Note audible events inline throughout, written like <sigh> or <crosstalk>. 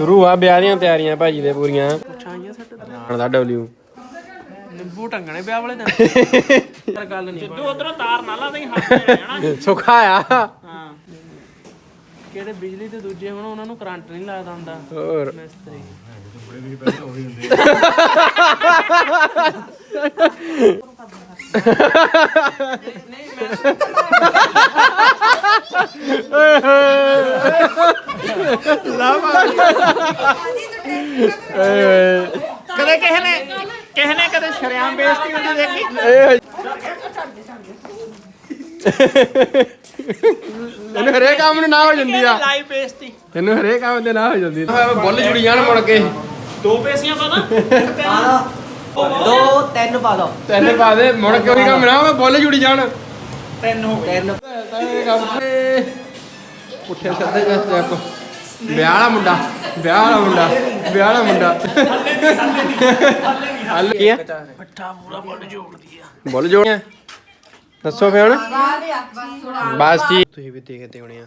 ਸ਼ੁਰੂ ਆ ਵਿਆਹ ਦੀਆਂ ਤਿਆਰੀਆਂ ਭਾਜੀ ਦੇ ਪੂਰੀਆਂ। ਛਾਈਆਂ ਸੱਟ ਹੁਣ ਦਾ ਡਬਲਿਊ ਨਿੰਬੂ ਟੰਗਣੇ ਵਿਆਹ ਵਾਲੇ ਦਿਨ। <laughs> ਪਰ ਗੱਲ ਨਹੀਂ ਜਿੱਦੂ ਉਧਰੋਂ ਤਾਰ ਨਾ ਲਾ ਦੇ ਹੱਥ ਤੇ ਰਹਿਣਾ। <laughs> ਸੁੱਖਾ ਆ। ਹਾਂ। ਕਿਹੜੇ ਬਿਜਲੀ ਤੇ ਦੂਜੇ ਹੁਣ ਉਹਨਾਂ ਨੂੰ ਕਰੰਟ ਨਹੀਂ ਲੱਗਦਾ ਹੁੰਦਾ। ਹੋਰ। ਮਿਸਤਰੀ। ਕਦੇ ਕਿਸੇ ਨੇ ਕਿਸੇ ਨੇ ਕਦੇ ਸ਼ਰਿਆਮ ਬੇਇੱਜ਼ਤੀ ਹੁੰਦੀ ਦੇਖੀ? ਇਹਨੂੰ ਹਰੇਕ ਕੰਮ ਨੂੰ ਨਾ ਹੋ ਜਾਂਦੀ ਆ। ਲਾਈਵ ਬੇਇੱਜ਼ਤੀ। ਇਹਨੂੰ ਹਰੇਕ ਕੰਮ ਤੇ ਨਾ ਹੋ ਜਾਂਦੀ ਬੁੱਲ ਜੁੜੀ ਜਾਣ ਮੁੜ ਕੇ। ਦੋ ਪੈਸੀਆਂ ਪਤਾ ਦੋ ਤਿੰਨ ਪਾ ਦੋ ਤੈਨੂੰ ਪਾ ਦੇ ਮੁੜ ਕੇ ਉਹੀ ਕੰਮ ਨਾ ਹੋਵੇ ਬੁੱਲ ਜੁੜੀ ਜਾਣ। ਤਿੰਨ ਹੋ ਗਏ। ਤਿੰਨ। ਪੁੱਠੇ ਸਿੱਧੇ ਜਿਹਾ ਸਟੈਪ ਵਿਆਹ ਵਾਲਾ ਮੁੰਡਾ ਵਿਆਹ ਵਾਲਾ ਮੁੰਡਾ ਵਿਆਹ ਵਾਲਾ ਮੁੰਡਾ। ਹੱਲ ਕੀ ਪੱਠਾ ਪੂਰਾ ਬੁੱਲ ਜੋੜਦੀ ਆ। ਬੁੱਲ ਜੋੜਿਆ? ਦੱਸੋ ਫੇ ਹੁਣ। ਬਸ ਜੀ। ਤੁਸੀਂ ਵੀ ਦੇਖਦੇ ਹੋਣੇ ਆ।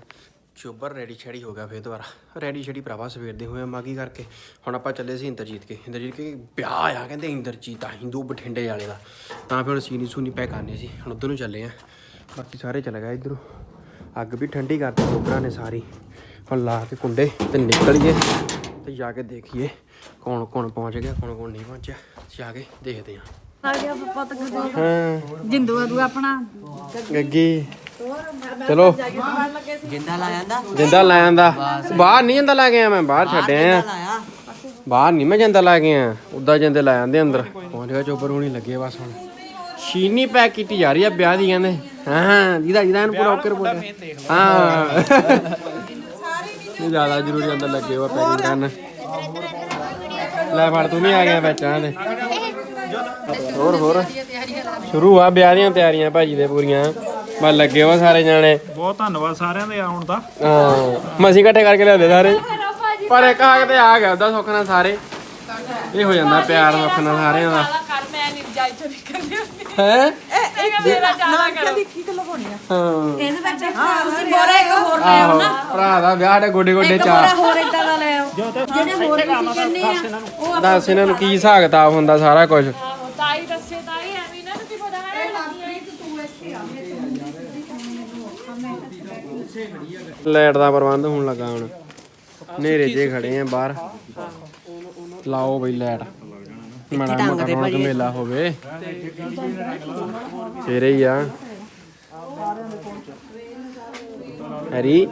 ਚੋਬਰ ਰੈਡੀ ਛੜੀ ਹੋ ਗਿਆ ਫੇਰ ਦੁਬਾਰਾ। ਰੈਡੀ ਛੜੀ ਭਰਾਵਾ ਸਵੇਰ ਦੇ ਹੋਏ ਮਾਗੀ ਕਰਕੇ? ਹੁਣ ਆਪਾਂ ਚੱਲੇ ਸੀ ਇੰਦਰਜੀਤ ਕੇ। ਇੰਦਰਜੀਤ ਕੇ ਵਿਆਹ ਆ ਕਹਿੰਦੇ ਇੰਦਰਜੀਤ ਆ ਹਿੰਦੂ ਬਠਿੰਡੇ ਵਾਲੇ ਦਾ। ਤਾਂ ਫਿਰ ਹੁਣ ਸੀਨੀ ਸੂਨੀ ਪੈ ਕਰਨੀ ਸੀ। ਹੁਣ ਉਧਰ ਨੂੰ ਚੱਲੇ ਆ। ਬਾਕੀ ਸਾਰੇ ਚਲੇ ਗਏ ਇਧਰੋਂ। ਅੱਗ ਵੀ ਠੰਡੀ ਕਰਤੀ ਚੋਬਰਾਂ ਨੇ ਸਾਰੀ। ਹੁਣ ਲਾ ਕੇ ਕੁੰਡੇ ਤੇ ਨਿਕਲੀਏ ਤੇ ਜਾ ਕੇ ਦੇਖੀਏ ਕੌਣ ਕੌਣ ਪਹੁੰਚ ਗਿਆ ਕੌਣ ਕੌਣ ਨਹੀਂ ਪਹੁੰਚਿਆ। ਜਾ ਕੇ ਦੇਖਦੇ ਆ। ਆ ਗਿਆ ਪੁੱਤ ਗੁੱਡੀ ਹਾਂ। ਜਿੰਦੂ ਆ ਤੂੰ ਆਪਣਾ। ਗੱਗੀ। ਚਲੋ। ਜਿੰਦਾ ਲਾ ਜਾਂਦਾ। ਜਿੰਦਾ ਲੈ ਆਂਦਾ ਬਾਹਰ ਨਹੀਂ ਜਾਂਦਾ ਲੈ ਗਿਆ ਮੈਂ ਬਾਹਰ ਛੱਡਿਆ ਆ। ਲਾਇਆ। ਬਾਹਰ ਨਹੀਂ ਮੈਂ ਜਾਂਦਾ ਲੈ ਗਿਆ ਉਦਾਂ ਜਾਂਦੇ ਲੈ ਆਂਦੇ ਅੰਦਰ। ਪਹੁੰਚ ਗਿਆ ਚੋਪਰ ਹੋਣੀ ਲੱਗੇ ਬਸ ਹੁਣ। ਸ਼ੀਨੀ ਪੈਕ ਕੀਤੀ ਜਾ ਰਹੀ ਆ ਵਿਆਹ ਦੀ ਕਹਿੰਦੇ। ਹਾਂ ਜਿਹਦਾ ਜਿਹਦਾ ਇਹਨੂੰ ਪੂਰਾ ਓਕੇ ਰਿਪੋਰਟ ਹਾਂ। ਇਹ ਜ਼ਿਆਦਾ ਜ਼ਰੂਰੀ ਅੰਦਰ ਲੱਗੇ ਵਾ ਪੈਕਿੰਗ ਕਰਨ। ਲੈ ਫੜ ਤੂੰ ਵੀ ਆ ਗਿਆ ਵਿੱਚ ਇਹਨਾਂ ਦੇ ਹੋਰ ਹੋਰ। ਸ਼ੁਰੂ ਆ ਵਿਆਹ ਦੀਆਂ ਤਿਆਰੀਆਂ ਭਾਜੀ ਦੇ ਪੂਰੀਆਂ। ਬਸ ਲੱਗੇ ਵਾ ਸਾਰੇ ਜਾਣੇ ਬਹੁਤ ਧੰਨਵਾਦ ਸਾਰਿਆਂ ਦੇ ਆਉਣ ਦਾ ਹਾਂ ਮਸੀਂ ਇਕੱਠੇ ਕਰਕੇ ਲਿਆਉਂਦੇ ਸਾਰੇ ਪਰ ਇੱਕ ਹੱਕ ਤੇ ਆ ਗਿਆ ਉਹਦਾ ਸੁੱਖ ਨਾਲ ਸਾਰੇ ਇਹ ਹੋ ਜਾਂਦਾ ਪਿਆਰ ਸੁੱਖ ਨਾਲ ਸਾਰਿਆਂ ਦਾ ਕਰ ਮੈਂ ਨਹੀਂ ਜਾਈ ਚੋ ਨਿਕਲਦੀ ਹੁੰਦੀ ਹੈ ਇਹ ਮੇਰਾ ਜ਼ਿਆਦਾ ਕਰੋ ਹਾਂ ਇਹਦੇ ਵਿੱਚ ਤੁਸੀਂ ਬੋਰਾ ਇੱਕ ਹੋਰ ਲੈ ਆਹੋ ਭਰਾ ਦਾ ਵਿਆਹ ਦੇ ਗੋਡੇ ਗੋਡੇ ਚਾਰ ਹੋਰ ਇਦਾਂ ਦਾ ਲੈ ਆਓ ਜਿਹੜੇ ਹੋਰ ਤੁਸੀਂ ਕਹਿੰਦੇ ਆ ਉਹ ਦੱਸ ਇਹਨਾਂ ਨੂੰ ਕੀ ਹਿਸਾਬ ਕਿਤਾਬ ਹੁੰਦਾ ਸਾਰਾ ਕੁਝ ਆਹੋ ਤਾਈ ਦੱਸੇ ਤਾਈ ਐਵੇਂ ਇਹਨਾਂ ਨੂੰ ਕੀ ਪਤਾ ਹੈ ਲਾਈਟ ਦਾ ਪ੍ਰਬੰਧ ਹੋਣ ਲੱਗਾ ਹੁਣ। ਹਨੇਰੇ ਜੇ ਖੜੇ ਆ ਬਾਹਰ। ਲਾਓ ਬਈ ਲਾਈਟ। ਮਾੜਾ ਮੋਟਾ ਰੌਣਕ ਮੇਲਾ ਹੋਵੇ। ਤੇਰੇ ਹੀ ਆ। ਹਰੀ?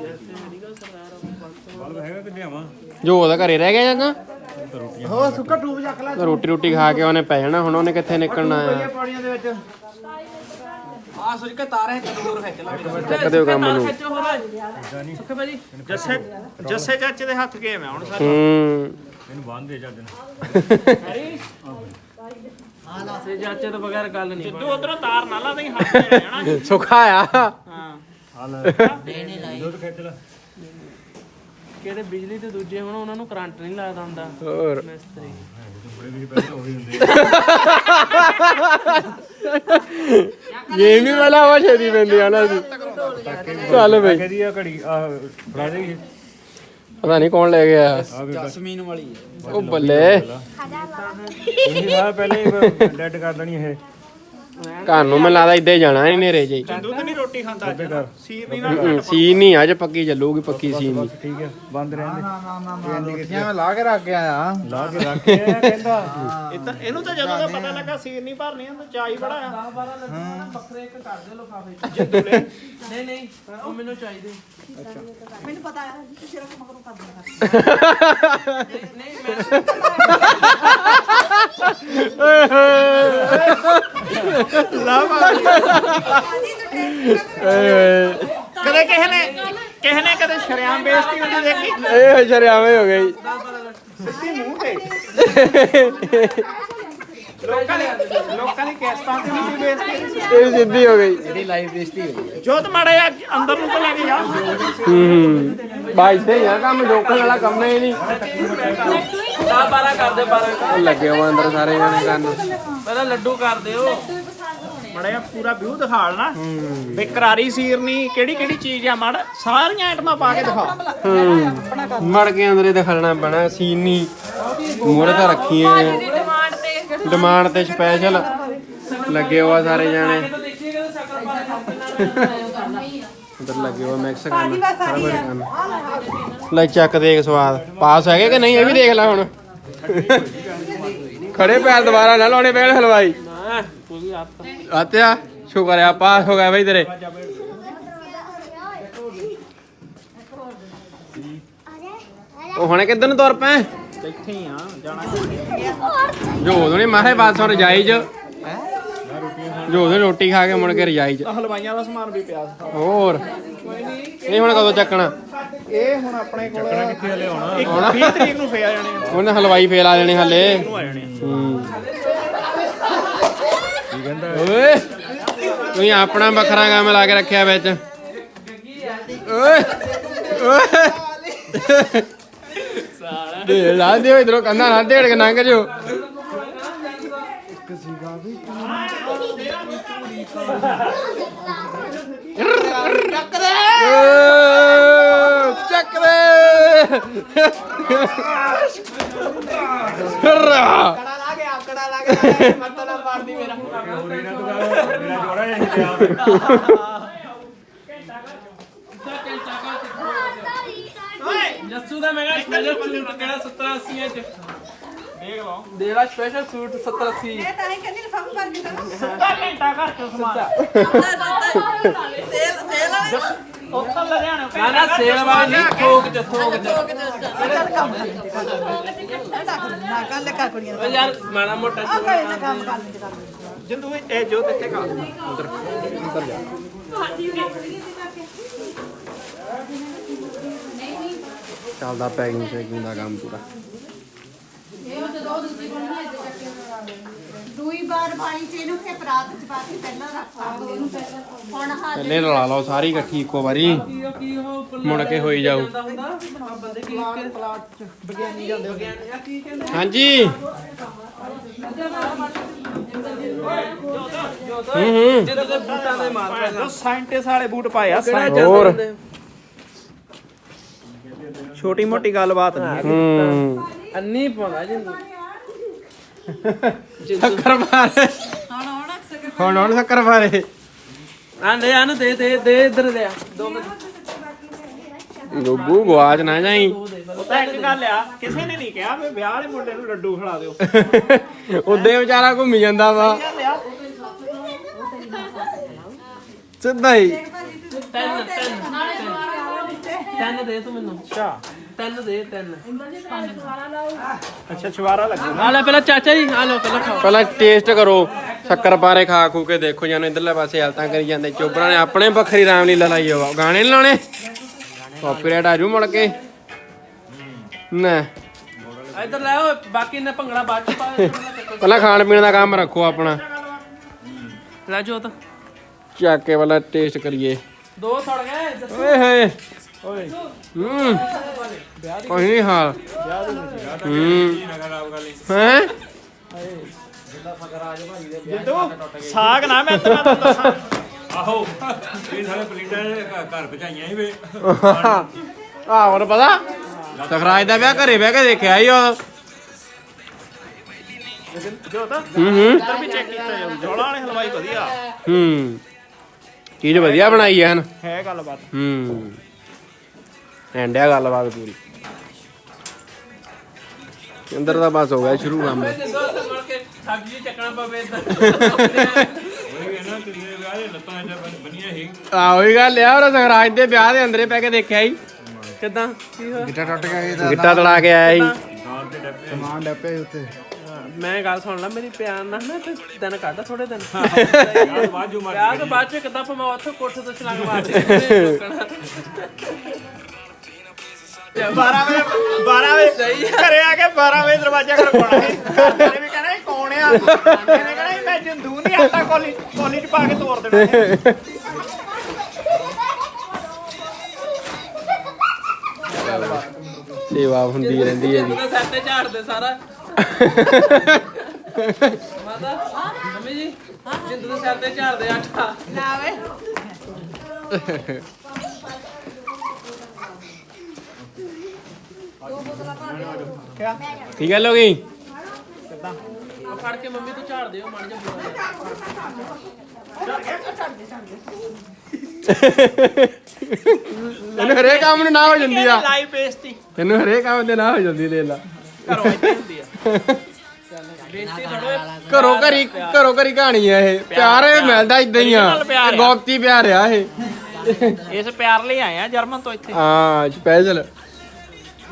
ਜੋ ਉਹਦਾ ਘਰੇ ਰਹਿ ਗਿਆ ਜਾਂ ਹੋ ਸੁੱਕਾ ਟੂਬ ਚੱਕ ਲੈ ਰੋਟੀ ਰੋਟੀ ਖਾ ਕੇ ਉਹਨੇ ਪੈ ਜਾਣਾ ਹੁਣ ਉਹਨੇ ਕਿੱਥੇ ਨਿਕਲਣਾ ਆ? ਪਾਣੀਆਂ ਦੇ ਵਿੱਚ। ਆ ਸੁੱਜ ਕੇ ਤਾਰੇ ਦੂਰ ਖਿੱਚ ਲਾ। ਚੱਕ ਦਿਓ ਕੰਮ ਨੂੰ। ਖਿੱਚੋ ਹੋਰ। ਸੁੱਕੇ ਭਾਜੀ। ਜੱਸੇ ਜੱਸੇ ਚਾਚੇ ਦੇ ਹੱਥ ਗਏ ਮੈਂ ਹੁਣ ਸਾਰੇ ਹੂੰ। ਇਹਨੂੰ ਬੰਨ ਦੇ ਚੱਜ ਸੇ ਚਾਚੇ ਤੋਂ ਬਗੈਰ ਗੱਲ ਨਹੀਂ ਜਿੱਦੂ ਉਧਰੋਂ ਤਾਰ ਨਾ ਲਾ ਦੇ ਹੱਥ ਤੇ ਰਹਿਣਾ। ਸੁੱਖਾ ਆ। ਹਾਂ। ਹਾਲ ਦੁੱਧ ਖਿੱਚ ਲੈ। ਕਿਹੜੇ ਬਿਜਲੀ ਤੇ ਦੂਜੇ ਹੁਣ ਉਹਨਾਂ ਨੂੰ ਕਰੰਟ ਨਹੀਂ ਲੱਗਦਾ ਹੁੰਦਾ। ਹੋਰ। ਮਿਸਤਰੀ। ਗੇਮ ਹੀ ਵਾਲਾ ਵਾ ਛੇਦੀ ਪੈਂਦੀ ਆ ਨਾ ਚੱਲ ਬਈ। ਕਹਦੀ ਆ ਘੜੀ ਆ ਫੜਾ ਦੇ ਪਤਾ ਨਹੀਂ ਕੌਣ ਲੈ ਗਿਆ ਜਸਮੀਨ ਵਾਲੀ ਉਹ ਬੱਲੇ। ਇਹ ਪਹਿਲੇ ਡੈਡ ਕਰ ਦੇਣੀ ਇਹ। ਘਰ ਨੂੰ ਮੈਂ ਲੱਗਦਾ ਇੱਦਾਂ ਹੀ ਜਾਣਾ ਨਹੀਂ ਨੇਰੇ ਜੀ ਦੁੱਧ ਨਹੀਂ ਰੋਟੀ ਖਾਂਦਾ ਅੱਜ ਸੀਰ ਨਹੀਂ ਨਾ ਸੀ ਨਹੀਂ ਅੱਜ ਪੱਕੀ ਚੱਲੂਗੀ ਪੱਕੀ ਸੀ ਨਹੀਂ। ਠੀਕ ਹੈ ਬੰਦ ਰਹਿੰਦੇ ਮੈਂ ਲਾ ਕੇ ਰੱਖ ਕੇ ਆਇਆ ਲਾ ਕੇ ਰੱਖ ਕੇ ਆਇਆ ਕਹਿੰਦਾ। ਇਹ ਤਾਂ ਇਹਨੂੰ ਤਾਂ ਜਦੋਂ ਦਾ ਪਤਾ ਲੱਗਾ ਸੀਰ ਨਹੀਂ ਭਰਨੀ ਤਾਂ ਚਾਈ ਬੜਾ ਆ। ਬੱਕਰੇ ਇੱਕ ਕਰ ਦੇ ਲਫਾਫੇ ਜਿੱਦੂ ਲੈ। ਨਹੀਂ ਨਹੀਂ ਉਹ ਮੈਨੂੰ ਚਾਹੀਦੇ। ਮੈਨੂੰ ਪਤਾ ਹੈ ਤੁਸੀਂ ਸਿਰਫ ਮਗਰੋਂ ਕਰ ਦੇਣਾ ਨਹੀਂ ਮੈਂ ਕਦੇ ਕਿਸੇ ਨੇ ਕਿਸੇ ਨੇ ਕਦੇ ਸ਼ਰਿਆਮ ਬੇਇੱਜ਼ਤੀ ਹੁੰਦੀ ਦੇਖੀ? ਇਹ ਸ਼ਰਿਆਵੇਂ ਹੋ ਗਈ। ਸਿੱਧੀ ਮੂੰਹ ਤੇ। ਲੋਕਾਂ ਨੇ ਲੋਕਾਂ ਨੇ ਕਿਸ਼ਤਾਂ ਤੇ ਨਹੀਂ ਸੀ ਬੇਇੱਜ਼ਤੀ। ਇਹ ਸਿੱਧੀ ਹੋ ਗਈ। ਜਿਹੜੀ ਲਾਈਵ ਬੇਇੱਜ਼ਤੀ ਹੋਈ ਜੋਤ ਮਾੜਾ ਜਿਹਾ ਅੰਦਰ ਨੂੰ ਤਾਂ ਲੈ ਕੇ ਜਾ। ਹੂੰ ਬਾਈ ਤੇ ਆ ਕੰਮ ਜੋਕਣ ਵਾਲਾ ਕੰਮ ਹੀ ਨਹੀਂ। ਦਾ 12 ਕਰ ਦੇ 12 ਉਹ ਲੱਗੇ ਹੋ ਅੰਦਰ ਸਾਰੇ ਜਾਣੇ ਕਰਨ। ਪਹਿਲਾਂ ਲੱਡੂ ਕਰ ਦਿਓ। ਮੜਿਆ ਪੂਰਾ ਵਿਊ ਦਿਖਾ ਨਾ ਬੇਕਰਾਰੀ ਸੀਰਨੀ ਕਿਹੜੀ ਕਿਹੜੀ ਚੀਜ਼ ਆ ਮੜ ਸਾਰੀਆਂ ਆਈਟਮਾਂ ਪਾ ਕੇ ਦਿਖਾ। ਮੜ ਕੇ ਅੰਦਰੇ ਦਿਖਾਣਾ ਬਣਾ ਸੀਨੀ ਮੋਰੇ ਤਾਂ ਡਿਮਾਂਡ ਤੇ ਡਿਮਾਂਡ ਤੇ ਸਪੈਸ਼ਲ ਲੱਗੇ ਹੋਆ ਸਾਰੇ ਜਾਣੇ। ਉਧਰ ਲੱਗੇ ਹੋਆ ਮਿਕਸ ਕਰਨ। ਸਾਰਾ ਕੁਝ ਕਰਨ ਲੈ ਚੱਕ ਦੇਖ ਸਵਾਦ। ਪਾਸ ਹੈਗੇ ਕਿ ਨਹੀਂ ਇਹ ਵੀ ਦੇਖ ਲੈ ਹੁਣ। ਖੜੇ ਪੈਰ ਦੁਬਾਰਾ ਨਾ ਲਾਉਣੇ ਪੈਣ ਹਲਵਾਈ। ਆਤਿਆ ਸ਼ੁਕਰ ਆ ਪਾਸ ਹੋ ਗਿਆ ਬਈ ਤੇਰੇ। ਉਹ ਹੁਣੇ ਕਿੱਧਰ ਨੂੰ ਤੁਰ ਪਏ? ਇੱਥੇ ਹੀ ਆ ਜਾਣਾ ਜੋ ਉਦੋਂ ਨੇ ਮਾਰੇ ਬਾਤ ਸੁਣ ਰਜਾਈ ਚ। ਜੋ ਉਦੋਂ ਰੋਟੀ ਖਾ ਕੇ ਮੁੜ ਕੇ ਰਜਾਈ ਚ। ਤਾਂ ਹਲਵਾਈਆਂ ਦਾ ਸਮਾਨ ਵੀ ਪਿਆ ਸੀ। ਹੋਰ। ਇਹ ਹੁਣ ਕਦੋਂ ਚੱਕਣਾ? ਇਹ ਹੁਣ ਆਪਣੇ ਕੋਲ ਚੱਕਣਾ ਕਿੱਥੇ ਹਲੇ ਆਉਣਾ 20 ਤਰੀਕ ਨੂੰ ਫੇਰ ਆ ਜਾਣੇ ਉਹਨੇ ਹਲਵਾਈ ਫੇਲ ਆ ਜਾਣੇ ਹੱਲੇ। ਆ ਜਾਣੇ ਓਏ ਤੂੰ ਆਪਣਾ ਵੱਖਰਾ ਕੰਮ ਲਾ ਕੇ ਰੱਖਿਆ ਵਿੱਚ ਓਏ ਓਏ ਦੇ ਲਾ ਦਿਓ ਇਧਰੋਂ ਕੰਨਾ ਨਾ ਢੇੜ ਕੇ ਲੰਘ ਜਿਓ ਚੱਕ ਦੇ ਰਾ ਮੇਰਾ। ਜੋੜਾ ਜਿਹਾ ਹਿੱਲਿਆ ਜੱਸੂ ਦਾ ਮੈਂ ਕਿਹਾ ਸਪੈਸ਼ਲ ਕਿਹੜਾ 70 80 ਚ ਦੇਖ ਲਓ। ਦੇਲਾ ਸਪੈਸ਼ਲ ਸੂਟ 70 80 ਇਹ ਤਾਂ ਹੀ ਕਹਿੰਦੀ ਲਫਾਫਾ ਭਰ ਕੇ ਤਾਂ। ਸਿੱਧਾ ਘੰਟਾ ਘਰ ਤੋਂ ਸਮਾਨ? ਸੇਲ ਸੇਲ ਵਾਲੇ। ਉੱਥੋਂ ਲੁਧਿਆਣੇ ਨਾ ਨਾ ਸੇਲ ਵਾਲੀ ਨਹੀਂ ਥੋਕ ਚ ਥੋਕ ਚ। ਚੱਲ ਕੰਮ ਨਾ ਕਰ ਲੈ ਕਾ ਕੁੜੀਆਂ ਓ ਯਾਰ ਮਾੜਾ ਮੋਟਾ ਆ ਕੋਈ ਨਾ ਕੰਮ ਕਰ ਲੈ ਕਰ। ਜਿੰਦੂ ਇਹ ਜੋ ਦਿੱਤੇ ਕਾ ਚੱਲਦਾ ਪੈਕਿੰਗ ਸ਼ੈਕਿੰਗ ਦਾ ਕੰਮ ਪੂਰਾ। ਦੂਈ ਵਾਰ ਪਾਣੀ ਚ ਇਹਨੂੰ ਫੇ ਪਰਾਤ ਚ ਪਾ ਕੇ ਪਹਿਲਾਂ ਰੱਖ ਸਕਦੇ ਇਹਨੂੰ ਹੁਣ ਹਾਲ ਪਹਿਲੇ ਰਲਾ ਲਓ ਸਾਰੀ ਇਕੱਠੀ ਇੱਕੋ ਵਾਰੀ। ਕੀ ਉਹ ਮੁੜ ਕੇ ਹੋਈ ਜਾਊ। ਹੁੰਦਾ ਹੁੰਦਾ ਬੰਦੇ ਕੀ ਪਲਾਟ ਚ ਵਿਗਿਆਨੀ ਜਾਂਦੇ ਵਿਗਿਆਨੀ ਆ ਕੀ ਕਹਿੰਦੇ? ਹਾਂਜੀ। ਹੂੰ ਹੂੰ। ਜਿੱਦ ਦੇ ਬੂਟਾਂ ਦੇ ਮਾਰ ਜੋ ਸਾਇੰਟਿਸਟ ਵਾਲੇ ਬੂਟ ਪਾਏ ਆ ਕਿਹੜਾ scientist। ਹੋਰ। ਜਾਂਦੇ ਛੋਟੀ ਮੋਟੀ ਗੱਲਬਾਤ ਨਹੀਂ ਹੂੰ। ਅੰਨੀ ਪਾਉਂਦਾ ਜਿੰਦੂ ਸ਼ੱਕਰ ਮਾਰੇ। ਹੁਣ ਹੁਣ ਸ਼ੱਕਰ ਮਾਰੇ। ਆਂ ਦੇ ਆਨ ਦੇ ਦੇ ਦੇ ਇੱਧਰ ਦੇ ਆ। ਦੋ ਮਿੰਟ। ਗੁੱਗੂ ਗਵਾਚ ਨਾ ਜਾਈ। ਉਹ ਤਾਂ ਇੱਕ ਗੱਲ ਆ ਕਿਸੇ ਨੇ ਨਹੀਂ ਕਿਹਾ ਵੀ ਵਿਆਹ ਵਾਲੇ ਮੁੰਡੇ ਨੂੰ ਲੱਡੂ ਖਿਲਾ ਦਿਓ। ਉਦੇ ਵਿਚਾਰਾ ਘੁੰਮੀ ਜਾਂਦਾ ਵਾ। ਆ। ਸਿੱਧਾ ਹੀ। ਤਿੰਨ ਤਿੰਨ। ਤਿੰਨ ਦੇ ਤੂੰ ਮੈਨੂੰ। ਅੱਛਾ। ਤਿੰਨ ਦੇ ਤਿੰਨ। ਅੱਛਾ ਛਵਾਰਾ ਲੱਗੂ ਆ ਲੈ ਪਹਿਲਾਂ ਚਾਚਾ ਜੀ ਆ ਲਓ ਪਹਿਲਾਂ ਖਾਓ। ਪਹਿਲਾਂ ਟੇਸਟ ਕਰੋ ਸ਼ੱਕਰ ਪਾਰੇ ਖਾ ਖੂ ਕੇ ਦੇਖੋ ਜਾਨੂੰ ਇਧਰਲੇ ਪਾਸੇ ਹਾਲਤਾਂ ਕਰੀ ਜਾਂਦੇ। ਚੋਬਰਾਂ ਨੇ ਆਪਣੇ ਵੱਖਰੀ ਰਾਮਲੀਲਾ ਲਾਈ ਹੋਵਾ ਗਾਣੇ ਨੀ ਲਾਉਣੇ? ਕਾਪੀਰਾਈਟ ਆਜੂ ਮੁੜ ਕੇ। ਨਾ। ਇੱਧਰ ਲੈ ਓਏ ਬਾਕੀ ਨੇ ਭੰਗੜਾ ਬਾਅਦ ਚ ਪਾਵੇ ਪਹਿਲਾਂ ਖਾਣ ਪੀਣ ਦਾ ਕੰਮ ਰੱਖੋ ਆਪਣਾ। ਲੈ ਜੋਤ। ਚੱਕ ਕੇ ਪਹਿਲਾਂ ਟੇਸਟ ਕਰੀਏ। ਦੋ ਸੜ ਗਏ ਦੱਸ। ਓਏ ਹੋਏ। ਹੂੰ। ਕੋਈ ਨਹੀਂ ਹਾਲ। ਹੂੰ। ਹੈ? ਜਿੱਦੂ? ਸਾਗ ਨਾ ਮੈਂ ਤੈਨੂੰ ਦੱਸਾਂ ਆਹੋ। ਇਹ ਸਾਰੇ ਪਲੀਟਾਂ ਦੇ ਘ- ਘਰ ਭਜਾਈਆਂ ਹੀ ਵੇ। ਆ ਹੋਰ ਪਤਾ? ਸਖਰਾਜ ਦਾ ਵਿਆਹ ਘਰੇ ਬਹਿ ਕੇ ਦੇਖਿਆ ਹੀ ਉਹ। ਜੋ ਤਾਂ ਹੂੰ ਹੂੰ। ਇੱਧਰ ਵੀ ਚੈੱਕ ਕੀਤਾ ਜਾਊ। ਜੋਲਾ ਵਾਲੇ ਹਲਵਾਈ ਵਧੀਆ। ਹੂੰ। ਚੀਜ਼ ਵਧੀਆ ਬਣਾਈ ਹੈ ਹਨ। ਹੈ ਗੱਲਬਾਤ। ਹੂੰ। ਐਂਡਿਆ ਗੱਲਬਾਤ ਪੂਰੀ। ਅੰਦਰ ਦਾ ਬਸ ਹੋ ਗਿਆ ਸ਼ੁਰੂ ਕੰਮ। ਦੋ ਸਬਜ਼ੀ ਚੱਕਣਾ ਪਵੇ ਦੇ ਸੀ ਗੱਲ ਆ ਉਹ ਸਖਰਾਜ ਦੇ ਵਿਆਹ ਦੇ ਅੰਦਰੇ ਪੈ ਕੇ ਦੇਖਿਆ ਹੀ ਕਿਦਾਂ? ਕੀ ਹੋਇਆ? ਗਿੱਟਾ ਟੁੱਟ ਗਿਆ ਇਹਦਾ ਗਿੱਟਾ ਤੜਾ ਕੇ ਆਇਆ ਸੀ। ਦੇ ਸਮਾਨ ਡੱਪੇ ਉੱਤੇ ਮੈਂ ਗੱਲ ਸੁਣ ਲਾ ਮੇਰੀ ਪਿਆਰ ਨਾਲ ਨਾ ਤੇ ਦਿਨ ਕੱਢ ਥੋੜੇ ਦਿਨ। ਯਾਰ ਬਾਅਦ ਜੋ ਵਿਆਹ ਤੋਂ ਬਾਅਦ ਚ ਕਿਦਾਂ ਪਮਾ ਉੱਥੇ ਕੋਠੇ ਤੋਂ ਛਲਾਂਗ ਮਾਰਦੀ ਲੋਕਣਾ 12 ਵਜੇ 12 ਵਜੇ ਘਰੇ ਆ ਕੇ 12 ਵਜੇ ਦਰਵਾਜ਼ਾ ਖੜਕਾਉਣਾ ਹੈ ਘਰਦਿਆਂ ਨੇ ਵੀ ਕਹਿਣਾ ਇਹ ਕੌਣ ਆ? ਇਹਨੇ ਕਹਿਣਾ ਇਹ ਮੈਂ ਜੰਦੂ ਨਹੀਂ ਆਟਾ ਕੋਲੀ ਕੋਲੀ ਚ ਪਾ ਕੇ ਤੋੜ ਦੇਣਾ ਇਹ। ਸੇਵਾ ਹੁੰਦੀ ਰਹਿੰਦੀ ਹੈ ਜੀ। ਉਹਦਾ ਸਿਰ ਤੇ ਝਾੜ ਦੇ ਸਾਰਾ। ਮਾਤਾ ਮੰਮੀ ਜੀ ਜਿੰਦੂ ਦੇ ਸਿਰ ਤੇ ਝਾੜਦੇ ਆਟਾ। ਨਾ ਵੇ ਕੀ ਗੱਲ ਹੋ ਗਈ? ਉਹ ਫੜ ਕੇ ਮੰਮੀ ਤੂੰ ਝਾੜ ਦਿਓ ਮੜ ਜਾ ਤੈਨੂੰ ਹਰੇਕ ਕੰਮ ਨੂੰ ਨਾ ਹੋ ਜਾਂਦੀ ਆ। ਲਾਈਵ ਬੇਇੱਜ਼ਤੀ ਤੈਨੂੰ ਹਰੇਕ ਕੰਮ ਤੇ ਨਾ ਹੋ ਜਾਂਦੀ ਦੇ ਲਾ। ਘਰੋਂ ਇੱਥੇ ਹੁੰਦੀ ਆ। ਘਰੋਂ ਘਰੀ ਘਰੋਂ ਘਰੀ ਕਹਾਣੀ ਆ ਇਹ। ਪਿਆਰ ਇਹ ਮਿਲਦਾ ਇਦਾਂ ਹੀ ਆ। ਗੋਪਤੀ ਪਿਆਰ ਆ ਇਹ। ਇਸ ਪਿਆਰ ਲਈ ਆਏ ਆ ਜਰਮਨ ਤੋਂ ਇੱਥੇ। ਹਾਂ ਸਪੈਸ਼ਲ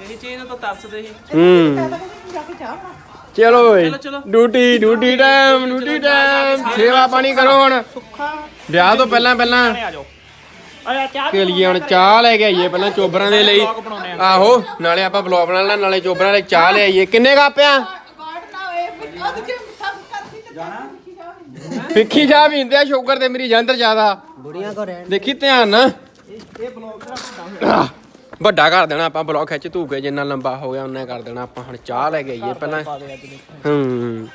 ਇਹੀ ਚੀਜ਼ ਨੂੰ ਤਾਂ ਤਰਸਦੇ ਸੀ ਹੂੰ। ਜਾ ਕੇ ਚਾਹ ਬਣਾ ਚਲੋ ਓਏ ਚਲੋ, ਚਲੋ। Duty duty time duty time ਸੇਵਾ ਪਾਣੀ ਕਰੋ ਹੁਣ। ਵਿਆਹ ਤੋਂ ਪਹਿਲਾਂ ਪਹਿਲਾਂ। ਆ ਜਾਓ। ਆਇਆ ਚਾਹ ਕੇ ਲਈ ਹੁਣ ਚਾਹ ਲੈ ਕੇ ਆਈਏ ਪਹਿਲਾਂ ਚੋਬਰਾਂ ਦੇ ਲਈ। ਆਹੋ ਨਾਲੇ ਆਪਾਂ ਬਲੌਗ ਬਣਾ ਲੈਣਾ ਨਾਲੇ ਚੋਬਰਾਂ ਲਈ ਚਾਹ ਲੈ ਆਈਏ। ਕਿੰਨੇ ਕੱਪ ਆ? ਗਾੜ ਨਾ ਹੋਏ ਉਹਦੇ ਚ ਮਿੱਠਾ ਕਰਦੀ ਤੇ ਜਾਣਾ? ਫਿੱਕੀ ਚਾਹ ਪੀਂਦੇ ਆ ਸ਼ੂਗਰ ਤੇ ਮੇਰੀ ਜੰਦਰ ਜ਼ਿਆਦਾ। ਬੁੜੀਆਂ ਕੋ ਰਹਿਣ ਦੇਖੀ ਧਿਆਨ ਨਾਲ। ਆਹ, ਵੱਡਾ ਕਰ ਦੇਣਾ ਆਪਾਂ ਬਲੌਗ ਖਿੱਚ ਧੂ ਕੇ ਜਿੰਨਾ ਲੰਬਾ ਹੋ ਗਿਆ ਉਹਨਾਂ ਕਰ ਦੇਣਾ ਆਪਾਂ ਹੁਣ ਚਾਹ ਲੈ ਕੇ ਆਈਏ ਪਹਿਲਾਂ। ਹੂੰ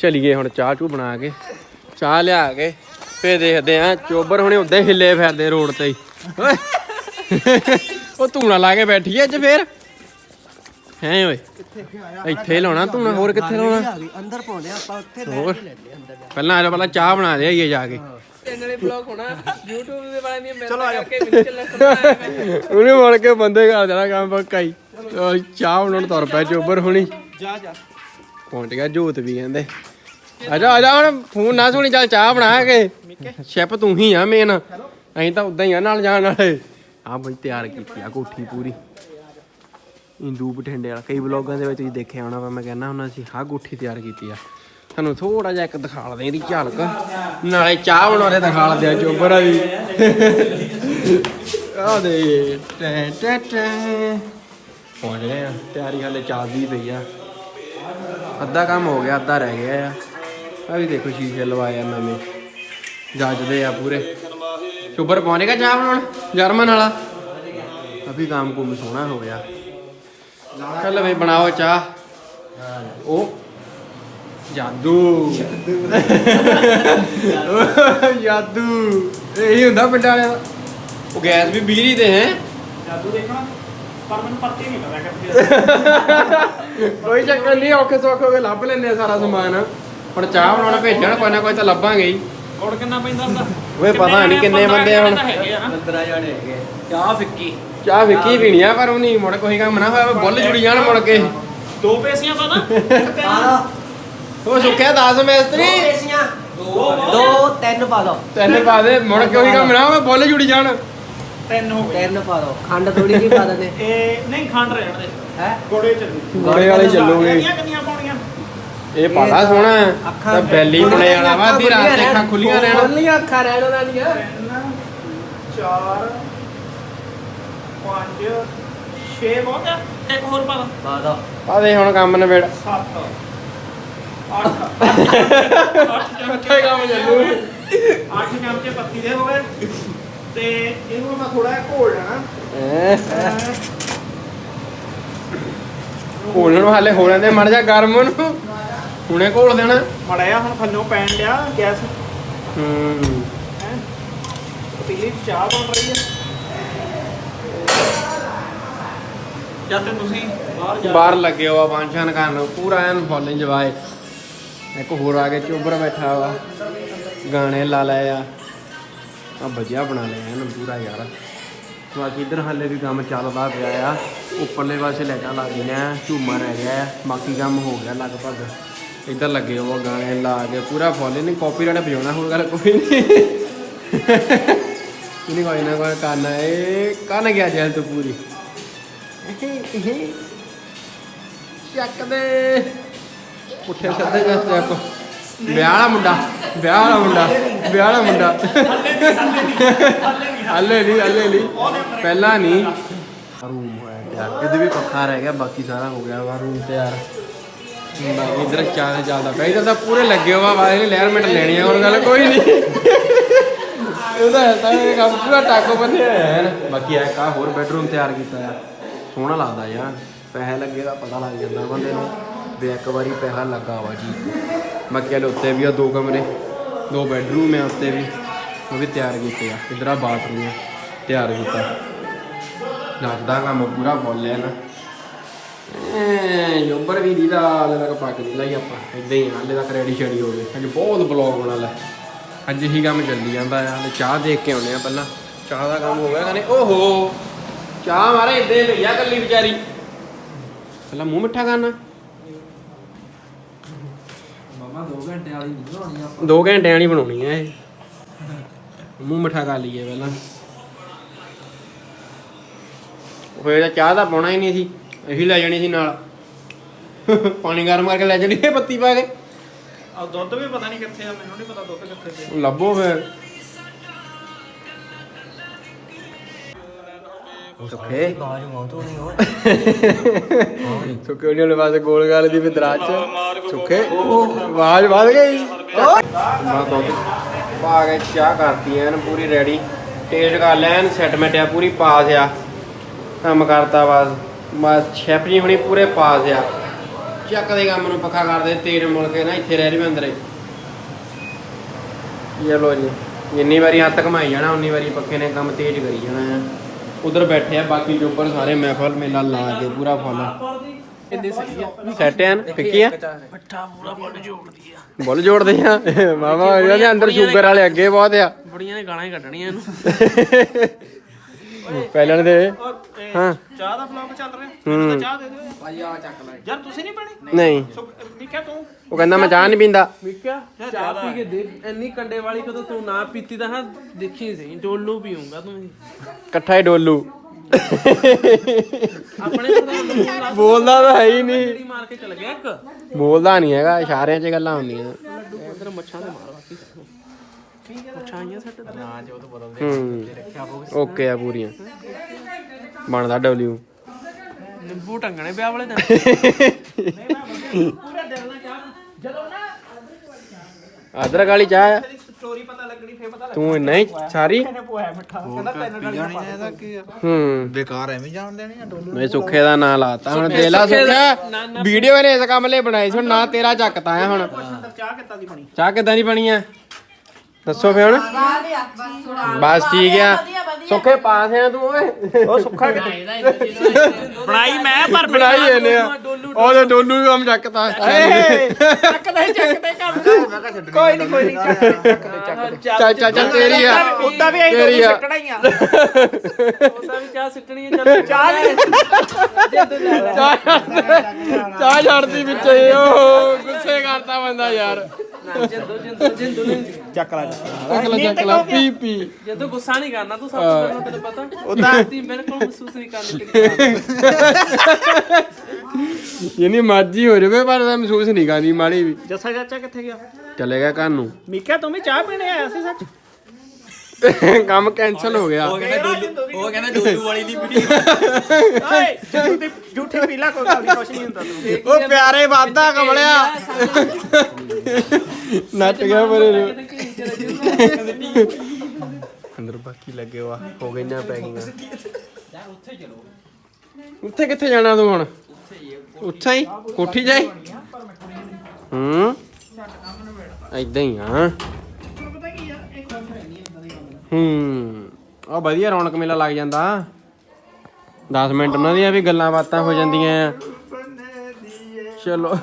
ਚਲੀਏ ਹੁਣ ਚਾਹ ਚੂ ਬਣਾ ਕੇ ਚਾਹ ਲਿਆ ਕੇ ਫੇਰ ਦੇਖਦੇ ਆ ਚੋਬਰ ਹੁਣੇ ਉੱਦੇ ਹਿੱਲੇ ਫਿਰਦੇ ਰੋਡ ਤੇ ਹੀ। ਓਏ ਉਹ ਧੂਣਾ ਲਾ ਕੇ ਬੈਠੀ ਐ ਅੱਜ ਫੇਰ। ਹੈ ਓਏ ਇੱਥੇ ਲਾਉਣਾ ਧੂਣਾ ਹੋਰ ਕਿੱਥੇ ਲਾਉਣਾ? ਅੰਦਰ ਪਾਉਂਦੇ ਆਪਾਂ ਉੱਥੇ ਹੋਰ ਪਹਿਲਾਂ ਆ ਜਾ ਪਹਿਲਾਂ ਚਾਹ ਬਣਾ ਦੇ ਆਈਏ ਜਾ ਕੇ। ਚੈਨਲ ਦੇ ਬਲੌਗ ਹੋਣਾ। YouTube ਦੇ ਵਾਲਿਆਂ ਦੀਆਂ ਮਿਹਨਤਾਂ ਕਰਕੇ ਵੀ ਚੱਲਣਾ ਉਹਨੇ ਮੁੜ ਕੇ ਬੰਦੇ ਕਰ ਦੇਣਾ ਕੰਮ ਪੱਕਾ ਹੀ। ਉਹ ਚਾਹ ਬਣਾਉਣ ਤੁਰ ਪਿਆ ਚੋਬਰ ਹੁਣੀ। ਜਾ ਜਾ। ਪਹੁੰਚ ਗਿਆ ਜੋਤ ਵੀ ਕਹਿੰਦੇ। ਆ ਜਾ ਆ ਜਾ ਹੁਣ ਫੋਨ ਨਾ ਸੁਣੀ ਚੱਲ ਚਾਹ ਬਣਾ ਕੇ। ਸ਼ੈਪ ਤੂੰ ਹੀ ਆ ਮੇਨ ਅਸੀਂ ਤਾਂ ਉਦਾਂ ਹੀ ਆ ਨਾਲ ਜਾਣ ਵਾਲੇ। ਆ ਬਈ ਤਿਆਰ ਕੀਤੀ ਆ ਕੋਠੀ ਪੂਰੀ। ਇੰਦੂ ਬਠਿੰਡੇ ਵਾਲਾ ਕਈ ਵਲੋਗਾਂ ਦੇ ਵਿੱਚ ਤੁਸੀਂ ਦੇਖਿਆ ਹੋਣਾ ਵਾ ਮੈਂ ਕਹਿੰਦਾ ਹੁੰਦਾ ਸੀ ਆਹ ਕੋਠੀ ਤਿਆਰ ਕੀਤੀ ਆ। ਤੁਹਾਨੂੰ ਥੋੜਾ ਜਿਹਾ ਇੱਕ ਦਿਖਾ ਲਦੇ ਇਹਦੀ ਝਲਕ। ਨਾਲੇ ਚਾਹ ਬਣਾਉਣੇ ਦਿਖਾ ਲਦੇ ਆ ਚੋਬਰ ਵੀ। ਆ ਦੇ। ਟੈ ਟੈ ਟੈ। ਪਹੁੰਚ ਗਏ ਆ। ਤਿਆਰੀ ਹਾਲੇ ਚੱਲਦੀ ਪਈ ਆ। ਅੱਧਾ ਕੰਮ ਹੋ ਗਿਆ, ਅੱਧਾ ਰਹਿ ਗਿਆ ਆ। ਆ ਵੀ ਦੇਖੋ ਸ਼ੀਸ਼ੇ ਲਵਾਇਆ ਨਵੇਂ। ਜੱਜਦੇ ਆ ਪੂਰੇ। ਸ਼ੁਭਰ ਪਾਉਣੇਗਾ ਚਾਹ ਬਣਾਉਣ? ਜਰਮਨ ਵਾਲਾ। ਅਭੀ ਕੰਮ ਕੁਮ ਸੋਹਣਾ ਹੋ ਗਿਆ। ਚੱਲ ਵੇ ਬਣਾਓ ਚਾਹ। ਉਹ ਜਾਦੂ। <laughs> ਜਾਦੂ। ਇਹੀ ਹੁੰਦਾ ਪਿੰਡਾਂ ਵਾਲਿਆਂ ਦਾ। ਉਹ ਗੈਸ ਵੀ ਬਿਜਲੀ ਤੇ ਹੈ। ਜਾਦੂ ਦੇਖਣਾ ਪਰ ਮੈਨੂੰ ਪਤਾ ਹੀ ਨਹੀਂ ਪਤਾ ਕਿ <laughs> ਕੋਈ ਚੱਕਰ ਨਹੀਂ ਔਖੇ ਸੌਖੇ ਹੋ ਕੇ ਲੱਭ ਲੈਂਦੇ ਆ ਸਾਰਾ ਸਮਾਨ। ਹੁਣ ਚਾਹ ਬਣਾਉਣਾ ਭੇਜਣ ਕੋਈ ਨਾ ਕੋਈ ਤਾਂ ਲੱਭਾਂਗੇ ਹੀ। ਗੁੜ ਕਿੰਨਾ ਪੈਂਦਾ ਹੁੰਦਾ? ਓਏ ਪਤਾ ਨਹੀਂ ਕਿੰਨੇ ਬੰਦੇ ਆ ਹੁਣ। ਹੈਗੇ ਆ ਨਾ। 15 ਜਾਣੇ ਹੈਗੇ ਚਾਹ ਫਿੱਕੀ। ਚਾਹ ਵਿੱਕੀ ਪੀਣੀ ਆ ਪਰ ਉਹ ਨਹੀਂ ਮੁੜ ਕੋਈ ਕੰਮ ਨਾ ਹੋਇਆ ਬੁੱਲ ਜੁੜੀ ਜਾਣ ਮੁੜ ਕੇ। ਦੋ ਪੈਸੀਆਂ ਪਤਾ ਉਹ ਸੁੱਕਿਆ 10 ਮਿਸਤਰੀ ਦੋ ਤਿੰਨ ਪਾ ਦੋ। ਤੈਨੂੰ ਪਾ ਦੇ ਮੁੜ ਕੇ ਉਹੀ ਕੰਮ ਨਾ ਬੁੱਲ ਜੁੜੀ ਜਾਣ। ਤਿੰਨ ਹੋ ਗਏ। ਤਿੰਨ ਪਾ ਦੋ ਖੰਡ ਥੋੜੀ ਜਿਹੀ ਪਾ ਦਿੰਦੇ। ਇਹ ਨਹੀਂ ਖੰਡ ਰਹਿਣ ਦੇ। ਹੈ? ਗੋੜੇ ਚੱਲੂ ਗੋੜੇ ਵਾਲੇ ਚੱਲੂਗੇ। ਕਿੰਨੀਆਂ ਪਾਉਣੀਆਂ? ਇਹ ਬੜਾ ਸੋਹਣਾ ਤਾਂ ਬੈਲੀ ਬਣੇ ਵਾਲਾ ਵਾ ਅੱਧੀ ਰਾਤ ਅੱਖਾਂ ਖੁੱਲੀਆਂ ਰਹਿਣ। ਖੁੱਲੀਆਂ ਅੱਖਾਂ ਰਹਿਣ ਉਹਨਾਂ ਦੀਆਂ। ਤਿੰਨ ਚਾਰ ਪੰਜ ਛੇ ਬਹੁਤ ਆ ਇੱਕ ਹੋਰ ਪਾ ਲਾ ਪਾ ਦੋ। ਆ ਦੇ ਹੁਣ ਕੰਮ ਨਵੇੜ ਸੱਤ। ਅੱਠ ਕੰਮ ਚੱਲੂ ਅੱਠ ਚਮਚੇ ਪੱਤੀ ਦੇ ਹੋ ਗਏ ਤੇ ਇਹਨੂੰ ਮੈਂ ਥੋੜਾ ਜਿਹਾ ਘੋਲ ਲੈਣਾ ਘੋਲਣ ਨੂੰ ਹਾਲੇ ਹੋ ਲੈਂਦੇ ਮੜ ਜਾ ਗਰਮ ਨੂੰ ਹੁਣੇ ਘੋਲ ਦੇਣਾ। ਮੜਿਆ ਹੁਣ ਥੱਲੋਂ ਪੈਣ ਲਿਆ ਗੈਸ। ਹੂੰ। ਹੈ? ਪਤੀਲੀ 'ਚ ਚਾਹ ਬਣ ਰਹੀ ਹੈ। ਜਦ ਤੇ ਤੁਸੀਂ ਬਾਹਰ ਜਾ ਬਾਹਰ ਲੱਗੇ ਹੋ ਆ ਕਰਨ। ਪੂਰਾ ਐਨ ਫੁੱਲ ਇੰਜੋਏ ਇੱਕ ਹੋਰ ਆ ਕੇ ਚੋਬਰ ਬੈਠਾ ਵਾ। ਗਾਣੇ ਲਾ ਲਏ ਆ। ਆ ਵਧੀਆ ਬਣਾ ਲਿਆ ਐਨ ਪੂਰਾ ਯਾਰ। ਬਾਕੀ ਇਧਰ ਹਾਲੇ ਵੀ ਕੰਮ ਚੱਲਦਾ ਪਿਆ ਆ। ਉੱਪਰਲੇ ਪਾਸੇ ਲਾਈਟਾਂ ਲਾ ਗਈਆਂ ਝੂਮਰ ਰਹਿ ਗਿਆ ਬਾਕੀ ਕੰਮ ਹੋ ਗਿਆ ਲਗਭਗ। ਇੱਧਰ ਲੱਗੇ ਹੋ ਗਾਣੇ ਲਾ ਕੇ। ਪੂਰਾ ਫੁੱਲ ਨਹੀਂ ਕਾਪੀਰਾਈਟ ਵਜਾਉਣਾ ਹੋਰ ਗੱਲ ਕੋਈ ਨਹੀਂ। ਨਹੀਂ ਕੋਈ ਨਾ ਕੋਈ ਕਰਨਾ ਏ ਕੰਨ ਗਿਆ ਜੈਲ ਤੋਂ ਪੂਰੀ। ਚੱਕ ਦੇ। ਪੁੱਠੇ ਸਿੱਧੇ ਜਿਹਾ ਸਟੈਪ ਵਿਆਹ ਵਾਲਾ ਮੁੰਡਾ ਵਿਆਹ ਵਾਲਾ ਮੁੰਡਾ ਵਿਆਹ ਵਾਲਾ ਮੁੰਡਾ। ਹੱਲੇ ਨਹੀਂ ਹੱਲੇ ਨਹੀਂ ਪਹਿਲਾਂ ਨਹੀਂ। ਰੂਮ ਹੋਇਆ ਤਿਆਰ। ਇਹਦੇ ਵੀ ਪੱਖਾ ਰਹਿ ਗਿਆ ਬਾਕੀ ਸਾਰਾ ਹੋ ਗਿਆ ਵਾ ਰੂਮ ਤਿਆਰ। ਬਾਕੀ ਇਧਰ ਚਾਹ ਚੱਲਦਾ ਪਿਆ। ਇਧਰ ਤਾਂ ਪੂਰੇ ਲੱਗੇ ਹੋਆ ਵਾ ਇਹਨੇ ਲਹਿਰ ਮਿੰਟ ਲੈਣੀ ਆ ਹੁਣ ਗੱਲ ਕੋਈ ਨਹੀਂ। ਉਹਦਾ ਤਾਂ ਇਹ ਕੰਮ ਪੂਰਾ ਟਾਕੋ ਬੰਨਿਆ ਹੈ। ਬਾਕੀ ਐ ਕਾ ਹੋਰ ਬੈਡਰੂਮ ਤਿਆਰ ਕੀਤਾ ਆ। ਸੋਹਣਾ ਲੱਗਦਾ ਯਾਰ। ਪੈਸੇ ਲੱਗੇ ਦਾ ਪਤਾ ਲੱਗ ਜਾਂਦਾ ਬੰਦੇ ਨੂੰ। ਵੀ ਇੱਕ ਵਾਰੀ ਪੈਸਾ ਲੱਗਾ ਵਾ ਜੀ। ਬਾਕੀ ਹਲੇ ਉੱਤੇ ਵੀ ਆ ਦੋ ਕਮਰੇ ਦੋ ਬੈਡਰੂਮ ਆ ਉੱਤੇ ਵੀ। ਉਹ ਵੀ ਤਿਆਰ ਕੀਤੇ ਆ ਇਧਰ ਆ ਬਾਥਰੂਮ ਆ ਤਿਆਰ ਕੀਤਾ। ਨੱਚਦਾ ਕੰਮ ਪੂਰਾ ਬੋਲਿਆ ਨਾ। ਐ ਉੱਪਰ ਵੀ ਦੀਦਾ ਹਾਲੇ ਤੱਕ ਪੱਕ ਨਹੀਂ ਲਈ ਆਪਾਂ। ਇਦਾਂ ਹੀ ਆ, ਹਾਲੇ ਤੱਕ ਰੈਡੀ ਸ਼ੈਡੀ ਹੋ ਗਏ ਅੱਜ ਬਹੁਤ ਬਲੌਗ ਬਣਾ ਲੈ ਅੱਜ ਇਹੀ ਕੰਮ ਚੱਲੀ ਜਾਂਦਾ ਆ ਹਲੇ ਚਾਹ ਦੇਖ ਕੇ ਆਉਨੇ ਆ ਪਹਿਲਾਂ। ਚਾਹ ਦਾ ਕੰਮ ਹੋ ਗਿਆ ਕਹਿੰਦੇ ਓਹੋ ਚਾਹ ਮਾਰੇ ਇਦਾਂ ਹੀ ਲਈਆ ਕੱਲੀ ਵਿਚਾਰੀ। ਪਹਿਲਾਂ ਮੂੰਹ ਮਿੱਠਾ ਕਰਨਾ ਮਾਮਾ 2 ਘੰਟੇ ਵਾਲੀ ਨਹੀਂ ਬਣਾਉਣੀ ਆ 2 ਘੰਟਿਆਂ ਵਾਲੀ ਬਣਾਉਣੀ ਹੈ ਇਹ। ਮੂੰਹ ਮਿੱਠਾ ਕਰ ਲਈਏ ਪਹਿਲਾਂ। ਹੋਏ ਤਾਂ ਚਾਹ ਤਾਂ ਪਾਉਣਾ ਹੀ ਨਹੀਂ ਸੀ ਇਹੀ ਲੈ ਜਾਣੀ ਸੀ ਨਾਲ। ਪਾਣੀ ਗਰਮ ਕਰਕੇ ਲੈ ਜਾਣੀ ਸੀ ਪੱਤੀ ਪਾ ਕੇ। ਆ ਦੁੱਧ ਵੀ ਪਤਾ ਨਹੀਂ ਕਿੱਥੇ ਆ ਮੈਨੂੰ ਨਹੀਂ ਪਤਾ ਦੁੱਧ ਕਿੱਥੇ ਲੱਭੋ ਫਿਰ। ਸੁੱਖੇ ਆਵਾਜ਼ ਬਹੁਤ ਹੋਣੀ ਓਏ ਸੁੱਕੇ ਉਹਨੇ ਵਾਸਤੇ ਗੋਲ ਗਾਲ ਦੀ ਵਿਦਰਾਜ ਚ। ਸੁੱਖੇ ਆਵਾਜ਼ ਵੱਧ ਗਈ। ਮਾ ਤੋਂ ਪਾ ਕੇ। ਚਾਹ ਕਰਤੀ ਐਨ ਪੂਰੀ ਰੈਡੀ ਟੇਸਟ ਕਰ ਲੈਣ ਸੈਟ ਮੈਟਿਆ ਪੂਰੀ ਪਾਸ ਆ। ਕੰਮ ਕਰਤਾ ਬਸ। ਬਸ ਸ਼ੈਫ ਜੀ ਹੁਣੀ ਪੂਰੇ ਪਾਸ ਆ। ਚੱਕ ਦੇ ਕੰਮ ਨੂੰ ਪੱਖਾ ਕਰਦੇ ਤੇਲ ਮੁਲ ਕੇ ਨਾ ਇੱਥੇ ਰਹਿ ਰਹੀ ਅੰਦਰੇ। ਚਲੋ ਜੀ ਜਿੰਨੀ ਵਾਰੀ ਹੱਥ ਘਮਾਈ ਜਾਣਾ ਉਨੀ ਵਾਰੀ ਪੱਖੇ ਨੇ ਕੰਮ ਤੇਜ਼ ਕਰੀ ਜਾਣਾ ਆ। ਉਧਰ ਬੈਠੇ ਆ ਬਾਕੀ ਜੋਬਰ ਸਾਰੇ ਮਹਿਫਲ ਮੇਲਾ ਲਾ ਕੇ ਪੂਰਾ ਫੁੱਲ ਇੰਨੇ ਸਹੀ ਆ। ਸੈਟ ਐਨ ਫਿੱਕੀ ਆ? ਮੱਠਾ ਪੂਰਾ ਬੁੱਲ ਜੋੜਦੀ ਆ। ਬੁੱਲ ਜੋੜਦੇ ਆ? ਮਾਮਾ ਇਹਨਾਂ ਦੇ ਅੰਦਰ ਸ਼ੂਗਰ ਵਾਲੇ ਅੱਗੇ ਬਹੁਤ ਆ। ਬੁੜੀਆਂ ਨੇ ਗਾਲਾਂ ਹੀ ਕੱਢਣੀਆਂ ਇਹਨੂੰ। <laughs> ਪਹਿਲਣ ਦੇ। ਹਾਂ। ਚਾਹ ਦਾ ਬਲੌਗ ਚੱਲ ਰਿਹਾ। ਤਾਂ ਚਾਹ ਦੇ ਦਿਓ। ਭਾਈ ਆ ਚੱਕ ਲੈ ਯਾਰ ਤੁਸੀਂ ਨਹੀਂ ਪੀਣੀ? ਨਹੀਂ। ਮਿੱਕਿਆ ਤੂੰ? ਉਹ ਕਹਿੰਦਾ ਮੈਂ ਚਾਹ ਨਹੀਂ ਪੀਂਦਾ। ਮਿੱਕਾ ਚਾਹ ਪੀ ਕੇ ਦੇ ਇੰਨੀ ਕੰਡੇ ਵਾਲੀ ਕਦੋਂ ਤੂੰ ਨਾ ਪੀਤੀ ਤਾਂ ਹਾਂ ਦੇਖੀ ਸਹੀ ਡੋਲੂ ਪੀਊਂਗਾ ਤੂੰ ਇਕੱਠਾ ਹੀ ਡੋਲੂ। ਆਪਣੇ ਬੋਲਦਾ ਤਾਂ ਹੈ ਹੀ ਨਹੀਂ। ਜਿਹੜੀ ਮਾਰ ਕੇ ਚਲ ਗਿਆ ਇੱਕ। ਬੋਲਦਾ ਨਹੀਂ ਹੈਗਾ ਇਸ਼ਾਰਿਆਂ 'ਚ ਗੱਲਾਂ ਹੁੰਦੀਆਂ। ਉਧਰ ਮੱਛਾਂ ਦੇ ਮਾਰ। ਸੱਟ ਨਾ ਜੋ ਤੂੰ ਓਕੇ ਆ ਪੂਰੀਆਂ। ਬਣਦਾ ਡਬਲਿਊ ਨਿੰਬੂ ਟੰਗਣੇ ਵਿਆਹ ਵਾਲੇ ਦਿਨ। ਅਦਰਕ ਵਾਲੀ ਚਾਹ ਆ। ਸਟੋਰੀ ਪਤਾ ਲੱਗਣੀ ਫੇਰ ਪਤਾ ਤੂੰ ਨਹੀਂ ਸਾਰੀ? ਲੱਗਣਾ ਪੋਇਆ ਮਿੱਠਾ। ਕਹਿੰਦਾ ਤੈਨੂੰ ਗਾਲੀ ਪਾ ਇਹਦਾ ਕੀ ਆ? ਹੂੰ। ਬੇਕਾਰ ਐਵੇਂ ਜਾਣ ਦੇਣੀ ਆ ਡੋਲੂ ਮੈਂ ਸੁੱਖੇ ਦਾ ਨਾਂ ਲਾਤਾ ਹੁਣ ਦੇ ਲਾ ਸੁੱਖਿਆ ਵੀਡੀਓ ਨੇ ਇਸ ਕੰਮ ਲਈ ਬਣਾਈ ਸੀ ਹੁਣ ਨਾਂ ਤੇਰਾ ਚੱਕਤਾ ਹੈ ਹੁਣ। ਚਾਹ ਕਿੱਦਾਂ ਦੀ ਬਣੀ? ਚਾਹ ਕਿਦਾਂ ਦੀ ਬਣੀ ਆ? ਦੱਸੋ ਫੇ ਹੁਣ ਬਸ ਠੀਕ ਆ। ਸੁੱਖੇ ਪਾਸ ਆ ਤੂੰ ਓਏ। ਉਹ ਸੁੱਖਾ ਬਣਾਈ ਮੈਂ ਪਰ ਬਣਾਈ ਇਹਨੇ ਆ। ਉਹਦੇ ਡੋਲੂ ਵੀ ਕੰਮ ਚੱਕਤਾ। ਚੱਕਦਾ ਕੰਮ ਕੋਈ ਨਹੀਂ ਕੋਈ ਨਹੀਂ। ਚੱਲ ਚੱਲ ਚੱਲ ਤੇਰੀ ਆ। ਉੱਦਾਂ ਵੀ ਆਈ ਤੇਰੀ ਆ। ਸਿੱਟਣਾ ਹੀ ਆ। ਉਹਦਾ ਵੀ ਚਾਹ ਸਿੱਟਣੀ ਹੈ ਚੱਲ। ਚਾਹ ਚਾਹ ਛੱਡਦੀ ਵਿੱਚ ਓ ਗੁੱਸੇ ਕਰਦਾ ਬੰਦਾ ਯਾਰ। ਜਿੰਦੋ ਜਿੰਦੋ ਜਿੰਦੋ। ਚੱਕ ਲੈ ਚੱਕ ਲੈ ਚੱਕ ਲੈ। ਪੀ ਪੀ। ਜਦੋਂ ਗੁੱਸਾ ਨਹੀਂ ਕਰਨਾ ਤੂੰ ਸਭ ਤੋਂ ਪਹਿਲਾਂ ਤੈਨੂੰ ਪਤਾ? ਉਹਦਾ ਤੀ ਬਿਲਕੁਲ ਮਹਿਸੂਸ ਨਹੀਂ ਕਰਨੀ। ਯਾਨੀ ਮਰਜ਼ੀ ਹੋ ਜਾਵੇ ਪਰ ਤਾਂ ਮਹਿਸੂਸ ਨਹੀਂ ਕਰਨੀ ਮਾੜੀ ਵੀ। ਜੱਸਾ ਚਾਚਾ ਕਿੱਥੇ ਗਿਆ? ਚਲੇ ਗਿਆ ਘਰ ਨੂੰ। ਮੀਕਾ ਤੂੰ ਵੀ ਚਾਹ ਪੀਣੇ ਆਇਆ ਸੀ ਸੱਚ? ਕੰਮ ਕੈਨਸਲ ਹੋ ਗਿਆ। ਉਹ ਕਹਿੰਦਾ ਡੋਲੂ <laughs> ਵਾਲੀ ਨਹੀਂ ਪੀਣੀ ਓਏ ਝੂਠੀ ਝੂਠੀ ਪੀਲਾ ਕੋਈ ਗੱਲ ਨਹੀਂ ਕੁਛ ਨਹੀਂ ਹੁੰਦਾ ਤੂੰ ਉਹ ਪਿਆਰੇ ਵਾਦਾ ਕਮਲਿਆ। ਨੱਚ ਗਿਆ ਨੂੰ ਅੰਦਰ ਬਾਕੀ ਲੱਗੇ ਵਾ ਹੋ ਗਈਆਂ ਪੈਕਿੰਗਾਂ ਉੱਥੇ ਕਿੱਥੇ ਜਾਣਾ ਤੂੰ ਹੁਣ? ਉੱਥੇ ਹੀ? ਕੋਠੀ ਜਾਈ? ਹੂੰ? ਐਦਾਂ ਹੀ ਆ। ਹੂੰ। ਆ ਵਧੀਆ ਰੌਣਕ ਮੇਲਾ ਲੱਗ ਜਾਂਦਾ। 10 ਮਿੰਟ ਉਹਨਾਂ ਦੀਆਂ ਵੀ ਗੱਲਾਂ ਬਾਤਾਂ ਹੋ ਜਾਂਦੀਆਂ। ਆ ਚਲੋ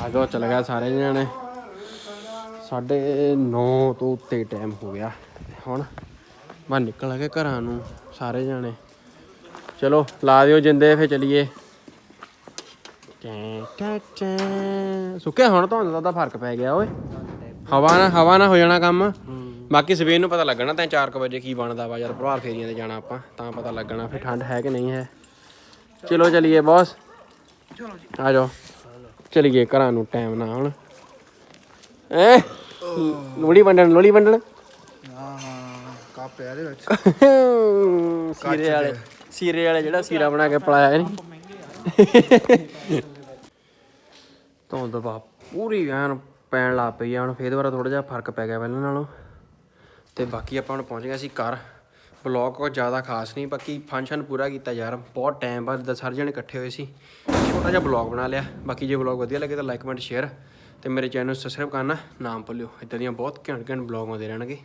ਆਜੋ ਚਲ ਗਿਆ ਸਾਰੇ ਜਣੇ। ਸਾਢੇ 9 ਤੋਂ ਉੱਤੇ ਟਾਈਮ ਹੋ ਗਿਆ। ਹੁਣ ਮੈਂ ਨਿਕਲ ਕੇ ਘਰਾਂ ਨੂੰ ਸਾਰੇ ਜਣੇ। ਚਲੋ, ਲਾ ਦਿਓ ਜਿੰਦੇ ਫੇ ਚਲੀਏ। ਟੈਂ ਸੁੱਕਿਆ ਹੁਣ ਤੁਹਾਨੂੰ ਤਾਂ ਫ਼ਰਕ ਪੈ ਗਿਆ, ਓਏ। ਹਵਾ ਨਾ ਹਵਾ ਨਾ ਹੋ ਜਾਣਾ ਕੰਮ। ਬਾਕੀ ਸਵੇਰ ਨੂੰ ਪਤਾ ਲੱਗਣਾ ਤਾਂ 4 ਵਜੇ ਕੀ ਬਣਦਾ ਵਾ ਜਦ ਪ੍ਰਭਾਤ ਫੇਰੀਆਂ ਤੇ ਜਾਣਾ ਆਪਾਂ ਤਾਂ ਪਤਾ ਲੱਗਣਾ ਫਿਰ ਠੰਡ ਹੈ ਕਿ ਨਹੀਂ ਹੈ। ਚਲੋ ਚਲੀਏ ਬੌਸ ਚਲੋ ਜੀ। ਆ ਜਾਓ। ਚਲੀਏ ਘਰਾਂ ਨੂੰ ਟਾਈਮ ਨਾ ਹੁਣ ਐ ਲੋੜੀ ਵੰਡਣ ਲੋੜੀ ਵੰਡਣ? ਹਾਂ ਹਾਂ ਕੱਪ ਇਹਦੇ ਵਿੱਚ। <laughs> ਸੀਰੇ ਵਾਲੇ ਸੀਰੇ ਵਾਲੇ ਜਿਹੜਾ ਸੀਰਾ ਬਣਾ ਕੇ ਪਲਾਇਆ ਨਹੀਂ ਧੁੰਦ ਬਾ ਪੂਰੀ ਐਨ ਪੈਣ ਲੱਗ ਪਈ ਆ ਹੁਣ ਫੇਰ ਦੁਬਾਰਾ ਥੋੜਾ ਜਿਹਾ ਫ਼ਰਕ ਪੈ ਗਿਆ ਪਹਿਲਾਂ ਨਾਲੋਂ। ਤੇ ਬਾਕੀ ਆਪਾਂ ਹੁਣ ਪਹੁੰਚ ਗਏ ਸੀ ਘਰ। ਬਲੌਗ ਕੋਈ ਜ਼ਿਆਦਾ ਖਾਸ ਨਹੀਂ, ਬਾਕੀ ਫੰਕਸ਼ਨ ਪੂਰਾ ਕੀਤਾ ਯਾਰ। ਬਹੁਤ ਟਾਈਮ ਬਾਅਦ ਦਸ ਸਾਰੇ ਜਣੇ ਇਕੱਠੇ ਹੋਏ ਸੀ। ਛੋਟਾ ਜਿਹਾ ਬਲੌਗ ਬਣਾ ਲਿਆ। ਬਾਕੀ ਜੇ ਬਲੌਗ ਵਧੀਆ ਲੱਗੇ ਤਾਂ ਲਾਈਕ ਕਮੈਂਟ ਸ਼ੇਅਰ ਤੇ ਮੇਰੇ ਚੈਨਲ ਨੂੰ ਸਬਸਕ੍ਰਾਈਬ ਕਰਨਾ ਨਾ ਭੁੱਲਿਓ। ਇਦਾਂ ਦੀਆਂ ਬਹੁਤ ਘੈਂਟ ਘੈਂਟ ਬਲੌਗ ਆਉਂਦੇ ਰਹਿਣਗੇ।